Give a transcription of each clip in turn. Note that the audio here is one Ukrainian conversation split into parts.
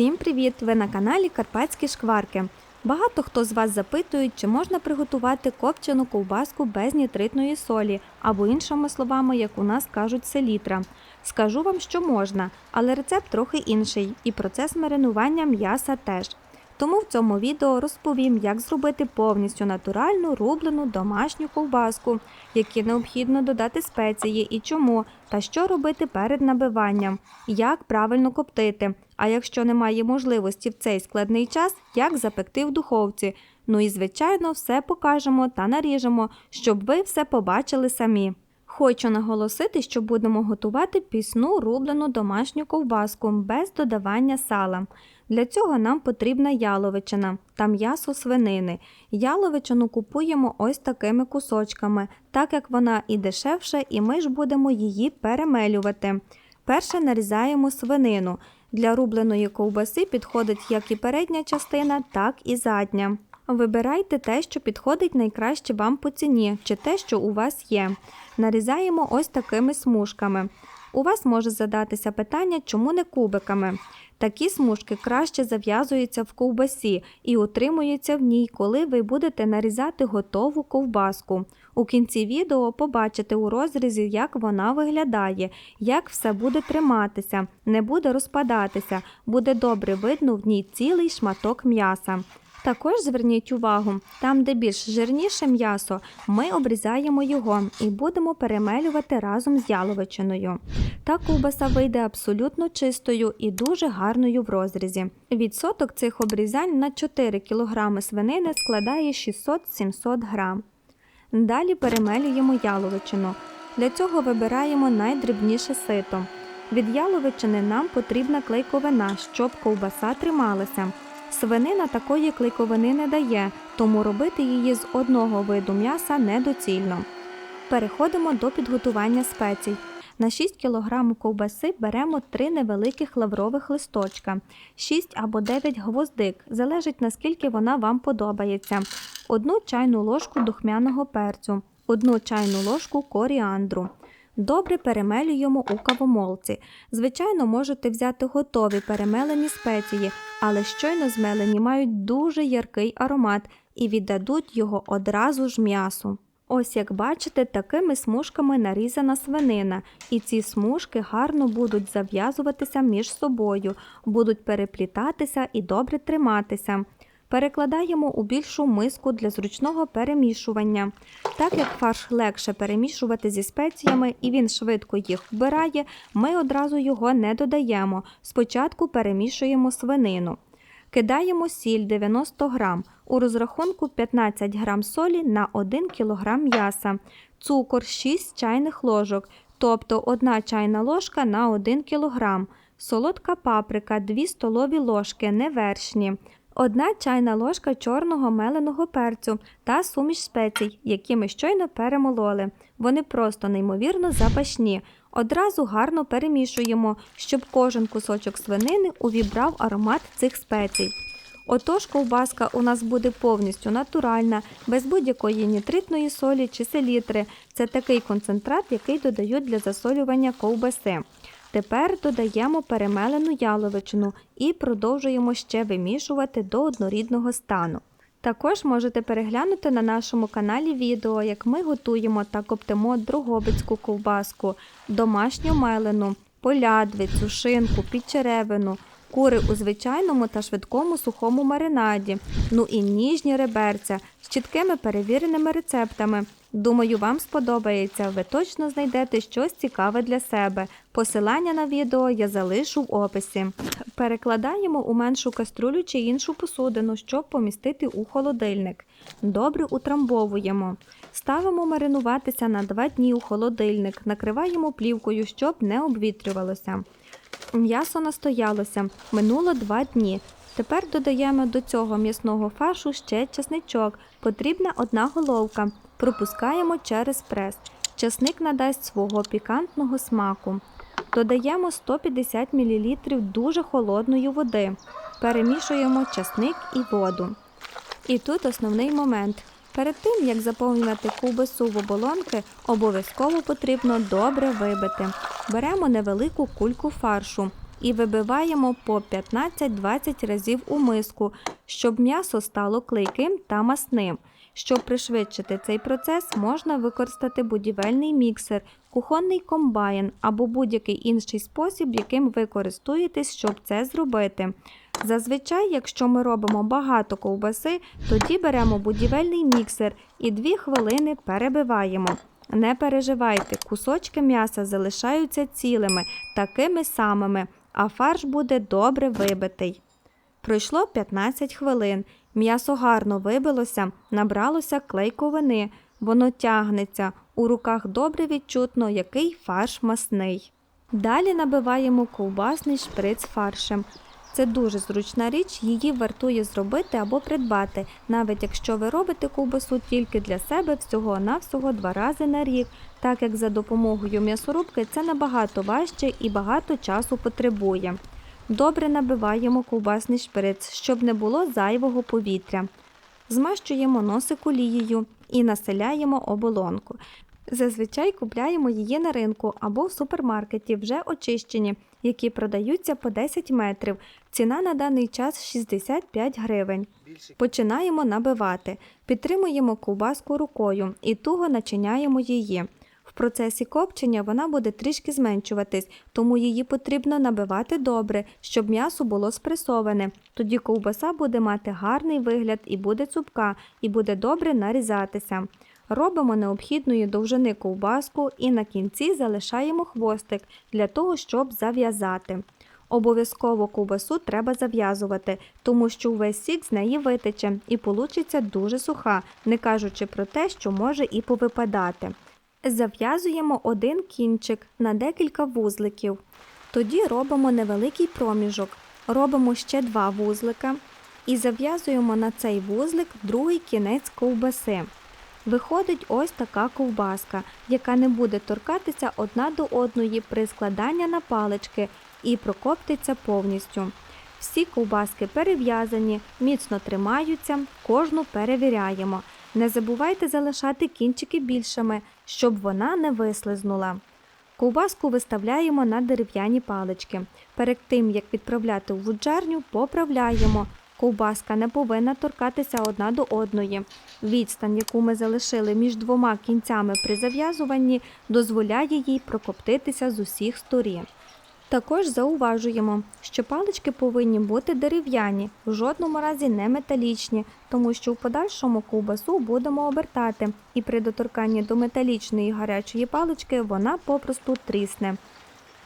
Всім привіт! Ви на каналі Карпатські шкварки. Багато хто з вас запитують, чи можна приготувати копчену ковбаску без нітритної солі, або іншими словами, як у нас кажуть, селітра. Скажу вам, що можна, але рецепт трохи інший, і процес маринування м'яса теж. Тому в цьому відео розповім, як зробити повністю натуральну рублену домашню ковбаску, які необхідно додати спеції і чому, та що робити перед набиванням, як правильно коптити. А якщо немає можливості в цей складний час, як запекти в духовці. Ну і звичайно, все покажемо та наріжемо, щоб ви все побачили самі. Хочу наголосити, що будемо готувати пісну рублену домашню ковбаску без додавання сала. Для цього нам потрібна яловичина та м'ясо свинини. Яловичину купуємо ось такими кусочками, так як вона і дешевша, і ми ж будемо її перемелювати. Перше нарізаємо свинину. Для рубленої ковбаси підходить як і передня частина, так і задня. Вибирайте те, що підходить найкраще вам по ціні, чи те, що у вас є. Нарізаємо ось такими смужками. У вас може задатися питання, чому не кубиками. Такі смужки краще зав'язуються в ковбасі і утримуються в ній, коли ви будете нарізати готову ковбаску. У кінці відео побачите у розрізі, як вона виглядає, як все буде триматися, не буде розпадатися, буде добре видно в ній цілий шматок м'яса. Також зверніть увагу, там, де більш жирніше м'ясо, ми обрізаємо його і будемо перемелювати разом з яловичиною. Та ковбаса вийде абсолютно чистою і дуже гарною в розрізі. Відсоток цих обрізань на 4 кг свинини складає 600-700 г. Далі перемелюємо яловичину. Для цього вибираємо найдрібніше сито. Від яловичини нам потрібна клейковина, щоб ковбаса трималася. Свинина такої клейковини не дає, тому робити її з одного виду м'яса недоцільно. Переходимо до підготування спецій. На 6 кг ковбаси беремо 3 невеликих лаврових листочка, 6 або 9 гвоздик, залежить наскільки вона вам подобається, 1 чайну ложку духмяного перцю, 1 чайну ложку коріандру. Добре перемелюємо у кавомолці. Звичайно, можете взяти готові перемелені спеції, але щойно змелені мають дуже яркий аромат і віддадуть його одразу ж м'ясу. Ось як бачите, такими смужками нарізана свинина, і ці смужки гарно будуть зав'язуватися між собою, будуть переплітатися і добре триматися. Перекладаємо у більшу миску для зручного перемішування. Так як фарш легше перемішувати зі спеціями і він швидко їх вбирає, ми одразу його не додаємо. Спочатку перемішуємо свинину. Кидаємо сіль 90 г, у розрахунку 15 г солі на 1 кг м'яса, цукор 6 чайних ложок, тобто 1 чайна ложка на 1 кг, солодка паприка 2 столові ложки, не вершні, 1 чайна ложка чорного меленого перцю та суміш спецій, які ми щойно перемололи. Вони просто неймовірно запашні. Одразу гарно перемішуємо, щоб кожен кусочок свинини увібрав аромат цих спецій. Отож, ковбаска у нас буде повністю натуральна, без будь-якої нітритної солі чи селітри. Це такий концентрат, який додають для засолювання ковбаси. Тепер додаємо перемелену яловичину і продовжуємо ще вимішувати до однорідного стану. Також можете переглянути на нашому каналі відео, як ми готуємо та коптимо дрогобицьку ковбаску, домашню мелену, полядвицю, шинку, підчеревину, кури у звичайному та швидкому сухому маринаді, ну і ніжні реберця з чіткими перевіреними рецептами. Думаю, вам сподобається. Ви точно знайдете щось цікаве для себе. Посилання на відео я залишу в описі. Перекладаємо у меншу каструлю чи іншу посудину, щоб помістити у холодильник. Добре утрамбовуємо. Ставимо маринуватися на 2 дні у холодильник, накриваємо плівкою, щоб не обвітрювалося. М'ясо настоялося, минуло 2 дні. Тепер додаємо до цього м'ясного фаршу ще чесничок. Потрібна одна головка. Пропускаємо через прес. Часник надасть свого пікантного смаку. Додаємо 150 мл дуже холодної води. Перемішуємо часник і воду. І тут основний момент. Перед тим, як заповнювати ковбасу в оболонки, обов'язково потрібно добре вибити. Беремо невелику кульку фаршу. І вибиваємо по 15-20 разів у миску, щоб м'ясо стало клейким та масним. Щоб пришвидшити цей процес, можна використати будівельний міксер, кухонний комбайн або будь-який інший спосіб, яким ви користуєтесь, щоб це зробити. Зазвичай, якщо ми робимо багато ковбаси, тоді беремо будівельний міксер і 2 хвилини перебиваємо. Не переживайте, кусочки м'яса залишаються цілими, такими самими, а фарш буде добре вибитий. Пройшло 15 хвилин. М'ясо гарно вибилося, набралося клейковини, воно тягнеться, у руках добре відчутно, який фарш масний. Далі набиваємо ковбасний шприц фаршем. Це дуже зручна річ, її вартує зробити або придбати, навіть якщо ви робите ковбасу тільки для себе всього-навсього два рази на рік, так як за допомогою м'ясорубки це набагато важче і багато часу потребує. Добре набиваємо ковбасний шприц, щоб не було зайвого повітря. Змащуємо носик олією і населяємо оболонку. Зазвичай купляємо її на ринку або в супермаркеті, вже очищені, які продаються по 10 метрів. Ціна на даний час 65 гривень. Починаємо набивати, підтримуємо ковбаску рукою і туго начиняємо її. В процесі копчення вона буде трішки зменшуватись, тому її потрібно набивати добре, щоб м'ясо було спресоване. Тоді ковбаса буде мати гарний вигляд і буде цупка, і буде добре нарізатися. Робимо необхідної довжини ковбаску і на кінці залишаємо хвостик для того, щоб зав'язати. Обов'язково ковбасу треба зав'язувати, тому що увесь сік з неї витече і получиться дуже суха, не кажучи про те, що може і повипадати. Зав'язуємо один кінчик на декілька вузликів. Тоді робимо невеликий проміжок, робимо ще два вузлика і зав'язуємо на цей вузлик другий кінець ковбаси. Виходить ось така ковбаска, яка не буде торкатися одна до одної при складанні на палички і прокоптиться повністю. Всі ковбаски перев'язані, міцно тримаються, кожну перевіряємо. Не забувайте залишати кінчики більшими, щоб вона не вислизнула. Ковбаску виставляємо на дерев'яні палички. Перед тим, як відправляти у вуджарню, поправляємо. Ковбаска не повинна торкатися одна до одної. Відстань, яку ми залишили між двома кінцями при зав'язуванні, дозволяє їй прокоптитися з усіх сторін. Також зауважуємо, що палички повинні бути дерев'яні, в жодному разі не металічні, тому що в подальшому ковбасу будемо обертати, і при доторканні до металічної гарячої палички вона попросту трісне.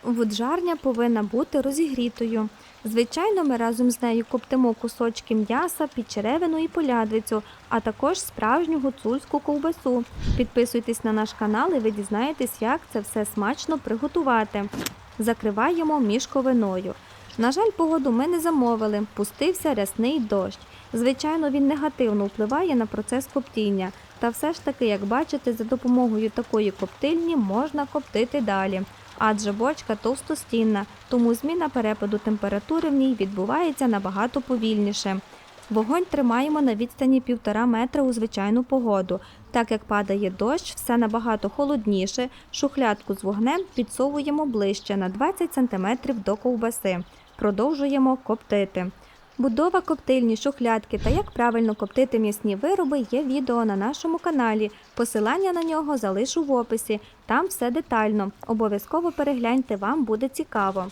Вуджарня повинна бути розігрітою. Звичайно, ми разом з нею коптимо кусочки м'яса, підчеревину і полядвицю, а також справжню гуцульську ковбасу. Підписуйтесь на наш канал і ви дізнаєтесь, як це все смачно приготувати. Закриваємо мішковиною. На жаль, погоду ми не замовили, пустився рясний дощ. Звичайно, він негативно впливає на процес коптіння. Та все ж таки, як бачите, за допомогою такої коптильні можна коптити далі. Адже бочка товстостінна, тому зміна перепаду температури в ній відбувається набагато повільніше. Вогонь тримаємо на відстані півтора метра у звичайну погоду. Так як падає дощ, все набагато холодніше. Шухлядку з вогнем підсовуємо ближче на 20 см до ковбаси. Продовжуємо коптити. Будова коптильні, шухлядки та як правильно коптити м'ясні вироби є відео на нашому каналі. Посилання на нього залишу в описі. Там все детально. Обов'язково перегляньте, вам буде цікаво.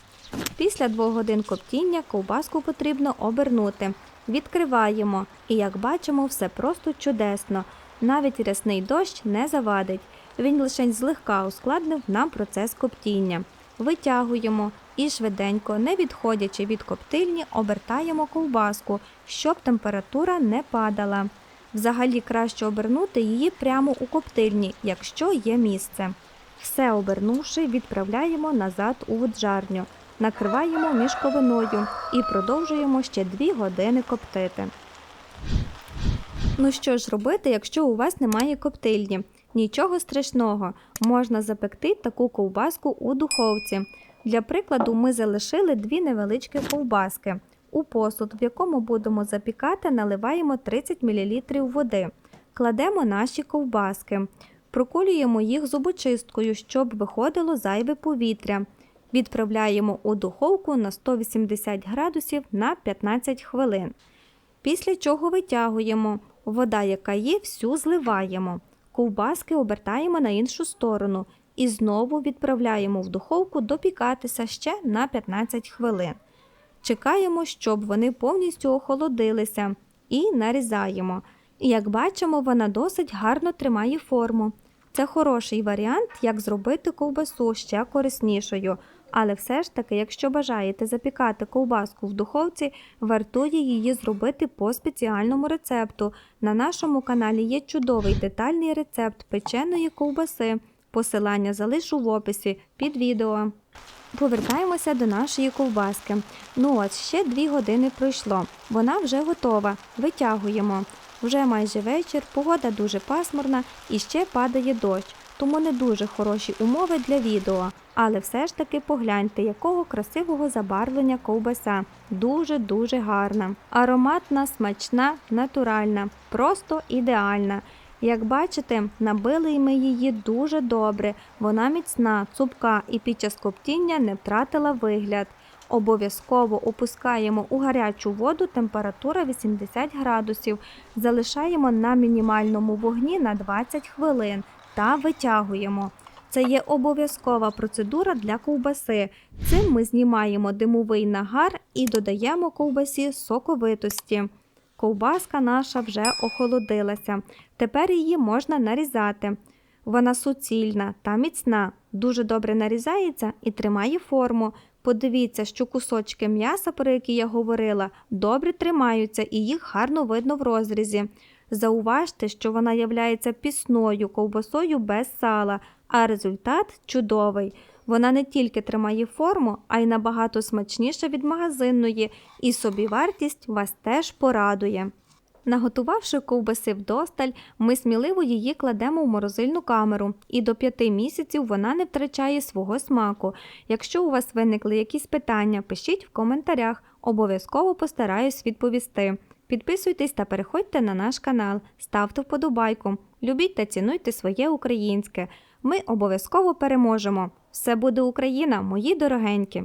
Після двох годин коптіння ковбаску потрібно обернути. Відкриваємо, і як бачимо, все просто чудесно. Навіть рясний дощ не завадить. Він лише злегка ускладнив нам процес коптіння. Витягуємо і швиденько, не відходячи від коптильні, обертаємо ковбаску, щоб температура не падала. Взагалі краще обернути її прямо у коптильні, якщо є місце. Все обернувши, відправляємо назад у воджарню, накриваємо мішковиною і продовжуємо ще 2 години коптити. Ну що ж робити, якщо у вас немає коптильні? Нічого страшного, можна запекти таку ковбаску у духовці. Для прикладу, ми залишили дві невеличкі ковбаски. У посуд, в якому будемо запікати, наливаємо 30 мл води. Кладемо наші ковбаски, проколюємо їх зубочисткою, щоб виходило зайве повітря. Відправляємо у духовку на 180 градусів на 15 хвилин. Після чого витягуємо. Вода, яка є, всю зливаємо. Ковбаски обертаємо на іншу сторону і знову відправляємо в духовку допікатися ще на 15 хвилин. Чекаємо, щоб вони повністю охолодилися, і нарізаємо. І як бачимо, вона досить гарно тримає форму. Це хороший варіант, як зробити ковбасу ще кориснішою. Але все ж таки, якщо бажаєте запікати ковбаску в духовці, вартує її зробити по спеціальному рецепту. На нашому каналі є чудовий детальний рецепт печеної ковбаси. Посилання залишу в описі під відео. Повертаємося до нашої ковбаски. Ну ось ще дві години пройшло. Вона вже готова. Витягуємо. Вже майже вечір, погода дуже пасмурна і ще падає дощ, тому не дуже хороші умови для відео. Але все ж таки погляньте, якого красивого забарвлення ковбаса. Дуже-дуже гарна. Ароматна, смачна, натуральна, просто ідеальна. Як бачите, набили ми її дуже добре. Вона міцна, цупка і під час коптіння не втратила вигляд. Обов'язково опускаємо у гарячу воду температура 80 градусів, залишаємо на мінімальному вогні на 20 хвилин та витягуємо. Це є обов'язкова процедура для ковбаси. Цим ми знімаємо димовий нагар і додаємо ковбасі соковитості. Ковбаска наша вже охолодилася. Тепер її можна нарізати. Вона суцільна та міцна, дуже добре нарізається і тримає форму. Подивіться, що кусочки м'яса, про які я говорила, добре тримаються і їх гарно видно в розрізі. Зауважте, що вона являється пісною ковбасою без сала, а результат чудовий. Вона не тільки тримає форму, а й набагато смачніша від магазинної, і собівартість вас теж порадує. Наготувавши ковбаси вдосталь, ми сміливо її кладемо в морозильну камеру, і до п'яти місяців вона не втрачає свого смаку. Якщо у вас виникли якісь питання, пишіть в коментарях, обов'язково постараюсь відповісти. Підписуйтесь та переходьте на наш канал, ставте вподобайку, любіть та цінуйте своє українське. Ми обов'язково переможемо. Все буде Україна, мої дорогенькі!